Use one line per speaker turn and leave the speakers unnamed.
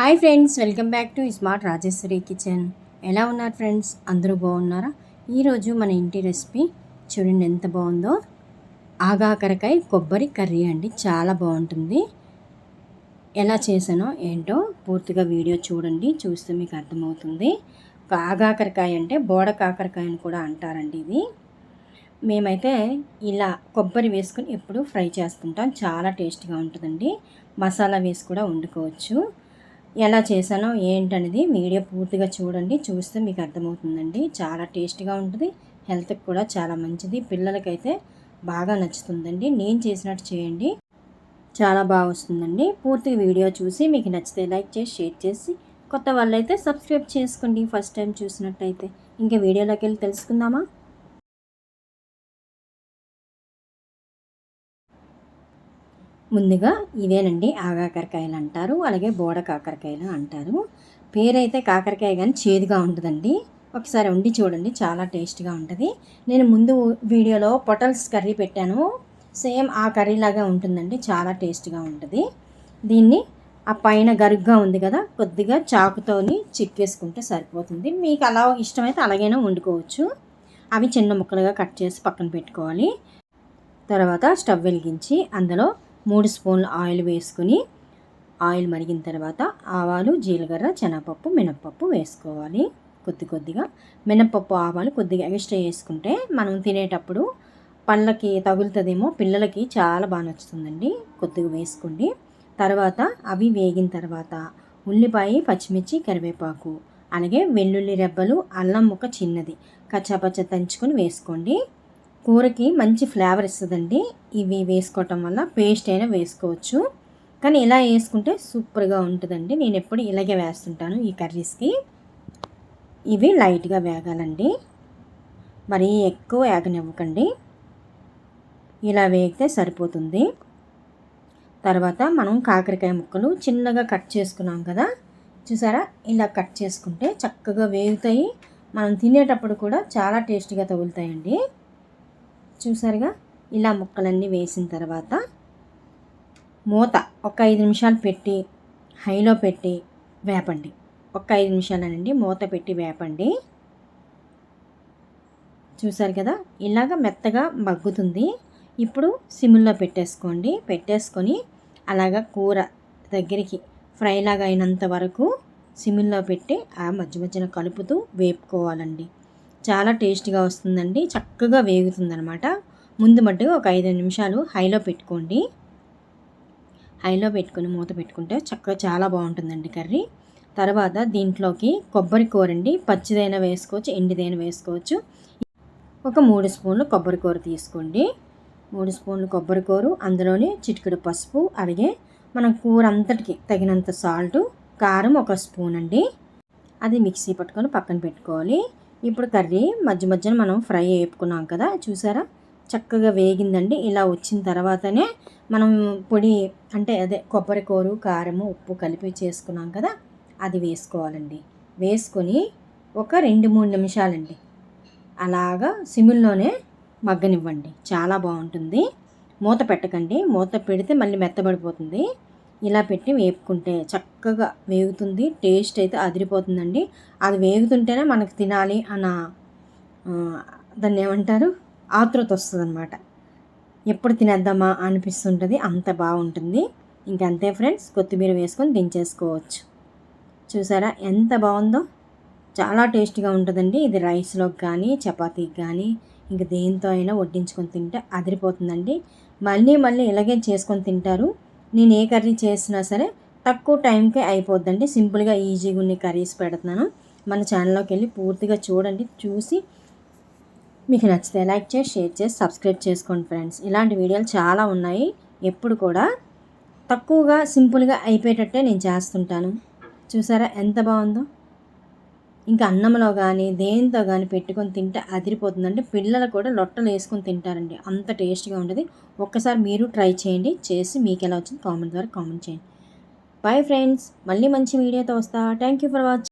Hi friends welcome back to smart Rajeshwari kitchen. ఎలా ఉన్నారు friends? అందరూ బాగున్నారా? ఈరోజు మన ఇంటి రెసిపీ చూడండి ఎంత బాగుందో. ఆగాకరకాయ కొబ్బరి కర్రీ అండి చాలా బాగుంటుంది. ఎలా చేసానో ఏంటో పూర్తిగా వీడియో చూడండి చూస్తే మీకు అర్థమవుతుంది. ఆగాకరకాయ అంటే బోడ కాకరకాయ అని కూడా అంటారండి ఇది. మేమైతే ఇలా కొబ్బరి వేసుకుని ఎప్పుడు ఫ్రై చేస్తుంటాం చాలా టేస్ట్గా ఉంటుందండి. మసాలా వేసి కూడా వండుకోవచ్చు. ఎలా చేశానో ఏంటనేది వీడియో పూర్తిగా చూడండి. చూస్తే మీకు అర్థమవుతుందండి. చాలా టేస్ట్గా ఉంటుంది. హెల్త్కి కూడా చాలా మంచిది. పిల్లలకైతే బాగా నచ్చుతుందండి. నేను చేసినట్టు చేయండి. చాలా బాగా వస్తుందండి. పూర్తి వీడియో చూసి మీకు నచ్చితే లైక్ చేసి షేర్ చేసి కొత్త వాళ్ళైతే సబ్స్క్రైబ్ చేసుకోండి. ఫస్ట్ టైం చూసినట్టయితే. ఇంకా వీడియోలోకి వెళ్ళి తెలుసుకుందామా? ముందుగా ఇవేనండి ఆగాకరకాయలు అంటారు అలాగే బోడ కాకరకాయలు అంటారు. పేరైతే కాకరకాయ కానీ చేదుగా ఉంటుందండి. ఒకసారి వండి చూడండి చాలా టేస్ట్గా ఉంటుంది. నేను ముందు వీడియోలో పొటల్స్ కర్రీ పెట్టాను. సేమ్ ఆ కర్రీ లాగా ఉంటుందండి చాలా టేస్ట్గా ఉంటుంది. దీన్ని ఆ పైన గరుగ్గా ఉంది కదా కొద్దిగా చాకుతోని చిక్కేసుకుంటే సరిపోతుంది. మీకు అలా ఇష్టమైతే అలాగైనా వండుకోవచ్చు. అవి చిన్న ముక్కలుగా కట్ చేసి పక్కన పెట్టుకోవాలి. తర్వాత స్టవ్ వెలిగించి అందులో మూడు స్పూన్లు ఆయిల్ వేసుకుని ఆయిల్ మరిగిన తర్వాత ఆవాలు జీలకర్ర శనగపప్పు మినప్పప్పు వేసుకోవాలి. కొద్ది కొద్దిగా మినప్పప్పు ఆవాలు కొద్దిగా ఎక్స్ట్రా వేసుకుంటే మనం తినేటప్పుడు పళ్ళకి తగులుతుందేమో పిల్లలకి చాలా బాగా నచ్చుతుందండి. కొద్దిగా వేసుకోండి. తర్వాత అవి వేగిన తర్వాత ఉల్లిపాయ పచ్చిమిర్చి కరివేపాకు అలాగే వెల్లుల్లి రెబ్బలు అల్లం ముక్క చిన్నది. కచ్చాపచ్చ తంచుకొని వేసుకోండి. కూరకి మంచి ఫ్లేవర్ ఇస్తుందండి. ఇవి వేసుకోవటం వల్ల పేస్ట్ అయినా వేసుకోవచ్చు. కానీ ఇలా వేసుకుంటే సూపర్గా ఉంటుందండి. నేను ఎప్పుడు ఇలాగే వేస్తుంటాను ఈ కర్రీస్కి. ఇవి లైట్గా వేగాలండి. మరీ ఎక్కువ వేగనివ్వకండి. ఇలా వేగితే సరిపోతుంది. తర్వాత మనం కాకరకాయ ముక్కలు చిన్నగా కట్ చేసుకున్నాం కదా. చూసారా? ఇలా కట్ చేసుకుంటే చక్కగా వేగుతాయి. మనం తినేటప్పుడు కూడా చాలా టేస్టీగా తగులుతాయండి. చూసారుగా? ఇలా ముక్కలన్నీ వేసిన తర్వాత మూత ఒక ఐదు నిమిషాలు పెట్టి హైలో పెట్టి వేపండి. ఒక ఐదు నిమిషాలనండి మూత పెట్టి వేపండి. చూసారు కదా? ఇలాగ మెత్తగా మగ్గుతుంది. ఇప్పుడు సిమ్లో పెట్టేసుకోండి. పెట్టేసుకొని అలాగ కూర దగ్గరికి ఫ్రైలాగా అయినంత వరకు సిమ్లో పెట్టి ఆ మధ్య మధ్యన కలుపుతూ వేపుకోవాలండి. చాలా టేస్ట్గా వస్తుందండి. చక్కగా వేగుతుందనమాట ముందు మట్టుగా ఒక ఐదు నిమిషాలు హైలో పెట్టుకోండి. హైలో పెట్టుకుని మూత పెట్టుకుంటే చక్కగా చాలా బాగుంటుందండి కర్రీ. తర్వాత దీంట్లోకి కొబ్బరి కూర అండి. పచ్చిదైనా వేసుకోవచ్చు ఎండిదైనా వేసుకోవచ్చు. ఒక మూడు స్పూన్లు కొబ్బరి కూర తీసుకోండి. మూడు స్పూన్లు కొబ్బరి కూర అందులోనే చిటికెడు పసుపు అలాగే మనం కూర అంతటికి తగినంత సాల్ట్ కారం ఒక స్పూన్ అండి. అది మిక్సీ పట్టుకొని పక్కన పెట్టుకోవాలి. ఇప్పుడు కర్రీ మధ్య మధ్యన మనం ఫ్రై వేపుకున్నాం కదా చూసారా? చక్కగా వేగిందండి. ఇలా వచ్చిన తర్వాతనే మనం పొడి అంటే అదే కొబ్బరి కూర కారము ఉప్పు కలిపి చేసుకున్నాం కదా అది వేసుకోవాలండి. వేసుకొని ఒక రెండు మూడు నిమిషాలండి. అలాగా సిమ్లోనే మగ్గనివ్వండి. చాలా బాగుంటుంది. మూత పెట్టకండి. మూత పెడితే మళ్ళీ మెత్తబడిపోతుంది. ఇలా పెట్టి వేపుకుంటే చక్కగా వేగుతుంది టేస్ట్ అయితే అదిరిపోతుందండి. అది వేగుతుంటేనే మనకు తినాలి అన్న దాన్ని ఏమంటారు? ఆతృత వస్తుంది అనమాట ఎప్పుడు తినేద్దామా అనిపిస్తుంటుంది అంత బాగుంటుంది. ఇంకంతే ఫ్రెండ్స్ కొత్తిమీర వేసుకొని దించేసుకోవచ్చు. చూసారా ఎంత బాగుందో? చాలా టేస్టీగా ఉంటుందండి. ఇది రైస్లోకి కానీ చపాతీకి కానీ ఇంక దేంతో అయినా వడ్డించుకొని తింటే అదిరిపోతుందండి. మళ్ళీ మళ్ళీ ఇలాగే చేసుకొని తింటారు. నేను ఏ కర్రీ చేసినా సరే తక్కువ టైంకే అయిపోద్దండి. సింపుల్గా ఈజీగా ఉన్న కర్రీస్ పెడుతున్నాను. మన ఛానల్లోకి వెళ్ళి పూర్తిగా చూడండి చూసి మీకు నచ్చితే లైక్ చేసి షేర్ చేసి సబ్స్క్రైబ్ చేసుకోండి ఫ్రెండ్స్. ఇలాంటి వీడియోలు చాలా ఉన్నాయి. ఎప్పుడు కూడా తక్కువగా సింపుల్గా అయిపోయేటట్టే నేను చేస్తుంటాను. చూసారా ఎంత బాగుందో? ఇంకా అన్నంలో కానీ దేంతో కానీ పెట్టుకొని తింటే అదిరిపోతుందండి పిల్లలు కూడా లొట్టలు వేసుకొని తింటారండి. అంత టేస్ట్గా ఉంటుంది ఒక్కసారి మీరు ట్రై చేయండి. చేసి మీకు ఎలా వచ్చింది కామెంట్ ద్వారా కామెంట్ చేయండి. బాయ్ ఫ్రెండ్స్ మళ్ళీ మంచి వీడియోతో వస్తా. Thank you for watching